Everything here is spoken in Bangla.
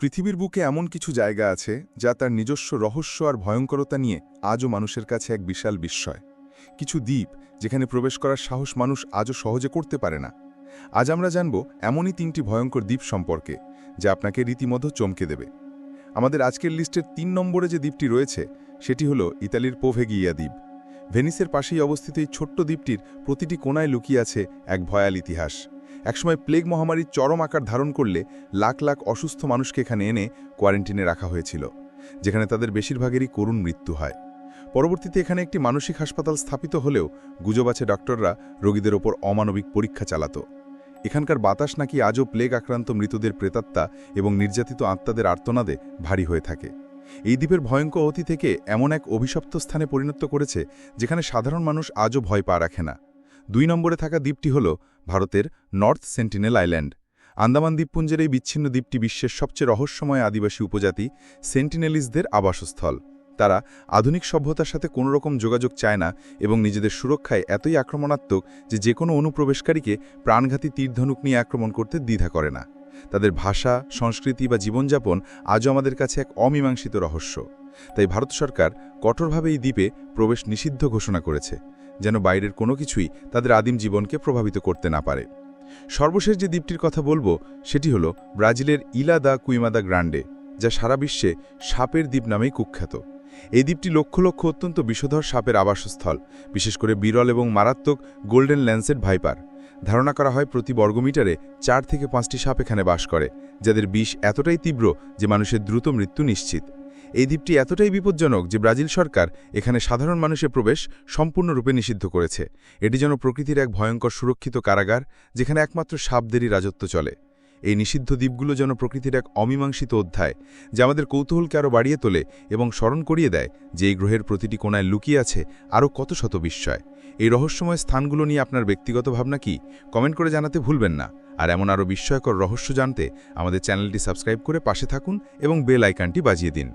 পৃথিবীর বুকে এমন কিছু জায়গা আছে যা তার নিজস্ব রহস্য আর ভয়ঙ্করতা নিয়ে আজও মানুষের কাছে এক বিশাল বিস্ময়। কিছু দ্বীপ যেখানে প্রবেশ করার সাহস মানুষ আজও সহজে করতে পারে না। আজ আমরা জানব এমনই তিনটি ভয়ঙ্কর দ্বীপ সম্পর্কে, যা আপনাকে রীতিমতো চমকে দেবে। আমাদের আজকের লিস্টের তিন নম্বরে যে দ্বীপটি রয়েছে, সেটি হল ইতালির পোভেগিয়া দ্বীপ। ভেনিসের পাশেই অবস্থিত এই ছোট্ট দ্বীপটির প্রতিটি কোনায় লুকিয়ে আছে এক ভয়াল ইতিহাস। একসময় প্লেগ মহামারীর চরম আকার ধারণ করলে লাখ লাখ অসুস্থ মানুষকে এখানে এনে কোয়ারেন্টিনে রাখা হয়েছিল, যেখানে তাদের বেশিরভাগেরই করুণ মৃত্যু হয়। পরবর্তীতে এখানে একটি মানসিক হাসপাতাল স্থাপিত হলেও গুজব আছে ডক্টররা রোগীদের ওপর অমানবিক পরীক্ষা চালাত। এখানকার বাতাস নাকি আজও প্লেগ আক্রান্ত মৃতদের প্রেতাত্মা এবং নির্যাতিত আত্মাদের আর্তনাদে ভারী হয়ে থাকে। এই দ্বীপের ভয়ঙ্কর অতি থেকে এমন এক অভিশপ্ত স্থানে পরিণত করেছে, যেখানে সাধারণ মানুষ আজও ভয় পা রাখে না। দুই নম্বরে থাকা দ্বীপটি হল ভারতের নর্থ সেন্টিনেল আইল্যান্ড। আন্দামান দ্বীপপুঞ্জের এই বিচ্ছিন্ন দ্বীপটি বিশ্বের সবচেয়ে রহস্যময় আদিবাসী উপজাতি সেন্টিনেলিসদের আবাসস্থল। তারা আধুনিক সভ্যতার সাথে কোনো রকম যোগাযোগ চায় না এবং নিজেদের সুরক্ষায় এতই আক্রমণাত্মক যে যে কোনো অনুপ্রবেশকারীকে প্রাণঘাতী তীরধনুক নিয়ে আক্রমণ করতে দ্বিধা করে না। তাদের ভাষা, সংস্কৃতি বা জীবনযাপন আজও আমাদের কাছে এক অমীমাংসিত রহস্য। তাই ভারত সরকার কঠোরভাবে এই দ্বীপে প্রবেশ নিষিদ্ধ ঘোষণা করেছে। যেন বাইরের কোনো কিছুই তাদের আদিম জীবনকে প্রভাবিত করতে না পারে। সর্বশেষ যে দ্বীপটির কথা বলব, সেটি হল ব্রাজিলের ইলা দা কুইমাদা গ্রান্ডে, যা সারা বিশ্বে সাপের দ্বীপ নামেই কুখ্যাত। এই দ্বীপটি লক্ষ লক্ষ অত্যন্ত বিষধর সাপের আবাসস্থল, বিশেষ করে বিরল এবং মারাত্মক গোল্ডেন ল্যান্সেট ভাইপার। ধারণা করা হয় প্রতি বর্গমিটারে চার থেকে পাঁচটি সাপ এখানে বাস করে, যাদের বিষ এতটাই তীব্র যে মানুষের দ্রুত মৃত্যু নিশ্চিত। এই দ্বীপটি এতটাই বিপজ্জনক যে ব্রাজিল সরকার এখানে সাধারণ মানুষের প্রবেশ সম্পূর্ণরূপে নিষিদ্ধ করেছে। এটি যেন প্রকৃতির এক ভয়ঙ্কর সুরক্ষিত কারাগার, যেখানে একমাত্র সাপদেরই রাজত্ব চলে। এই নিষিদ্ধ দ্বীপগুলো যেন প্রকৃতির এক অমীমাংসিত অধ্যায়, যা আমাদের কৌতূহলকে আরও বাড়িয়ে তোলে এবং স্মরণ করিয়ে দেয় যে এই গ্রহের প্রতিটি কোনায় লুকিয়ে আছে আরও কত শত বিস্ময়। এই রহস্যময় স্থানগুলো নিয়ে আপনার ব্যক্তিগত ভাবনা কি? কমেন্ট করে জানাতে ভুলবেন না। আর এমন আরও বিস্ময়কর রহস্য জানতে আমাদের চ্যানেলটি সাবস্ক্রাইব করে পাশে থাকুন এবং বেল আইকনটি বাজিয়ে দিন।